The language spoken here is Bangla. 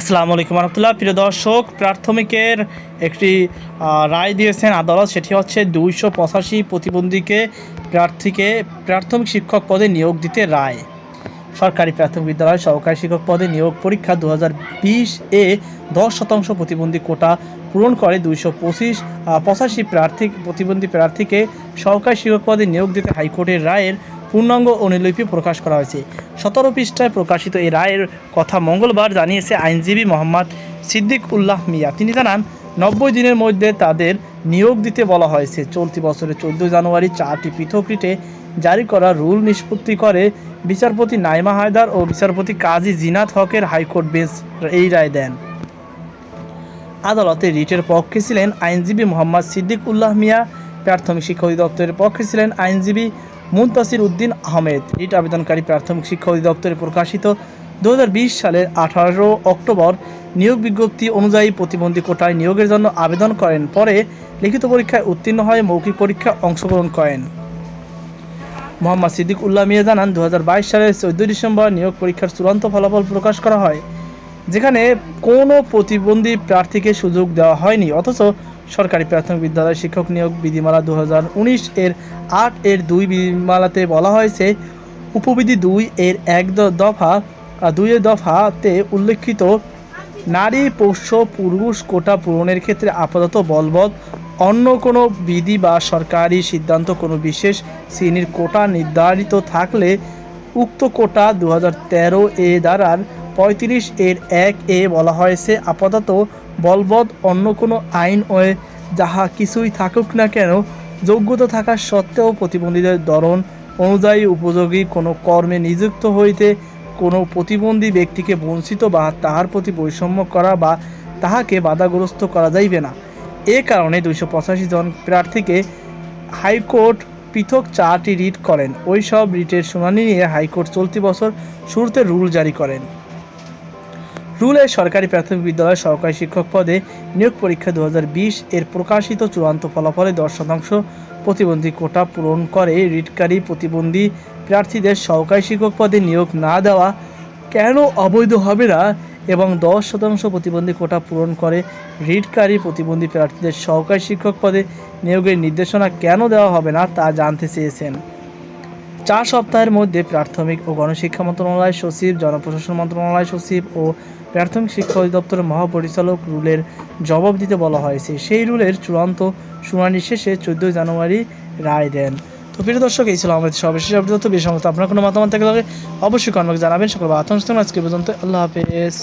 আসসালামু আলাইকুম রহমতুল্লাহ। প্রিয় দর্শক, প্রাথমিকের একটি রায় দিয়েছেন আদালত। সেটি হচ্ছে দুইশো পঁচাশি প্রতিবন্ধীকে প্রার্থীকে প্রাথমিক শিক্ষক পদে নিয়োগ দিতে রায়। সরকারি প্রাথমিক বিদ্যালয় সহকারী শিক্ষক পদে নিয়োগ পরীক্ষা দু হাজার বিশ এ দশ শতাংশ প্রতিবন্ধী কোটা পূরণ করে। দুইশো পঁচিশ পঁচাশি প্রার্থী, প্রতিবন্ধী প্রার্থীকে সহকারী শিক্ষক পদে নিয়োগ দিতে হাইকোর্টের রায়ের পূর্ণাঙ্গ অনুলিপি প্রকাশ করা হয়েছে। সতেরো পৃষ্ঠায় প্রকাশিত এই রায়ের কথা মঙ্গলবার জানিয়েছে আইনজীবী মোহাম্মদ সিদ্দিক উল্লাহ মিয়া। তিনি জানান, নব্বই দিনের মধ্যে তাদের নিয়োগ দিতে বলা হয়েছে। চলতি বছরের চোদ্দ জানুয়ারি চারটি পৃথক রিটে জারি করা রুল নিষ্পত্তি করে বিচারপতি নাইমা হায়দার ও বিচারপতি কাজী জিনাত হকের হাইকোর্ট বেঞ্চ এই রায় দেন। আদালতে রিটের পক্ষে ছিলেন আইনজীবী মোহাম্মদ সিদ্দিক উল্লাহ মিয়া। প্রাথমিক শিক্ষা অধিদপ্তরের পক্ষে ছিলেন আইনজীবী মুনতাসির উদ্দিন আহমেদ। রিট আবেদনকারী প্রাথমিক শিক্ষা অধিদপ্তরে প্রকাশিত দু হাজার বিশ সালের আঠারো অক্টোবর নিয়োগ বিজ্ঞপ্তি অনুযায়ী প্রতিবন্ধী কোটায় নিয়োগের জন্য আবেদন করেন। পরে লিখিত পরীক্ষায় উত্তীর্ণ হয়ে মৌখিক পরীক্ষায় অংশগ্রহণ করেন। মোহাম্মদ সিদ্দিক উল্লাহ মিয়া জানান দু হাজার বাইশ সালের চোদ্দই ডিসেম্বর নিয়োগ পরীক্ষার চূড়ান্ত ফলাফল প্রকাশ করা হয়, যেখানে কোনো প্রতিবন্ধী প্রার্থীকে সুযোগ দেওয়া হয়নি, অথচ সরকারি প্রাথমিক বিদ্যালয় শিক্ষক নিয়োগ বিধিমালা দু হাজার উনিশ এর আট এর দুই বিধিমালাতে বলা হয়েছে, উপবিধি দুই এর এক দফা দুইয়ের দফাতে উল্লেখিত নারী পোষ্য পুরুষ, কোটা পূরণের ক্ষেত্রে আপাতত বলবৎ অন্য কোনো বিধি বা সরকারি সিদ্ধান্ত কোনো বিশেষ শ্রেণির কোটা নির্ধারিত থাকলে উক্ত কোটা দু হাজার তেরো এ দ্বারার পঁয়ত্রিশ এর এক এ বলা হয়েছে। আপাতত বলবৎ অন্য কোনো আইন ও যাহা কিছুই থাকুক না কেন, যোগ্যতা থাকা সত্ত্বেও প্রতিবন্ধীদের ধরন অনুযায়ী উপযোগী কোনো কর্মে নিযুক্ত হইতে কোনো প্রতিবন্ধী ব্যক্তিকে বঞ্চিত বা তাহার প্রতি বৈষম্য করা বা তাহাকে বাধাগ্রস্ত করা যাইবে না। এ কারণে দুইশো পঁচাশি জন প্রার্থীকে হাইকোর্ট পৃথক চারটি রিট করেন। ওই সব রিটের শুনানি নিয়ে হাইকোর্ট চলতি বছর শুরুতে রুল জারি করেন। রুলে সরকারি প্রাথমিক বিদ্যালয় সহকারী শিক্ষক পদে নিয়োগ পরীক্ষা দু হাজার বিশ এর প্রকাশিত চূড়ান্ত ফলাফলে দশ শতাংশ প্রতিবন্ধী কোটা পূরণ করে। রিটকারী প্রতিবন্ধী প্রার্থীদের সহকারী শিক্ষক পদে নিয়োগ না দেওয়া কেন অবৈধ হবে না? এবং দশ শতাংশ প্রতিবন্ধী কোটা পূরণ করে রিটকারী প্রতিবন্ধী প্রার্থীদের সহকারী শিক্ষক পদে নিয়োগের নির্দেশনা কেন দেওয়া হবে না তা জানতে চেয়েছেন। চার সপ্তাহের মধ্যে প্রাথমিক ও গণশিক্ষা মন্ত্রণালয় সচিব, জনপ্রশাসন মন্ত্রণালয় সচিব ও প্রাথমিক শিক্ষা অধিদপ্তরের মহাপরিচালক রুলের জবাব দিতে বলা হয়েছে। সেই রুলের চূড়ান্ত শুনানি শেষে চোদ্দোই জানুয়ারি রায় দেন। তো প্রিয় দর্শক, এই ছিল আমাদের সর্বশেষ বেশ আপনার কোনো মতামত থাকলে অবশ্যই কর্মকে জানাবেন। সকল আতঙ্ক আজকে পর্যন্ত আল্লাহ হাফেজ।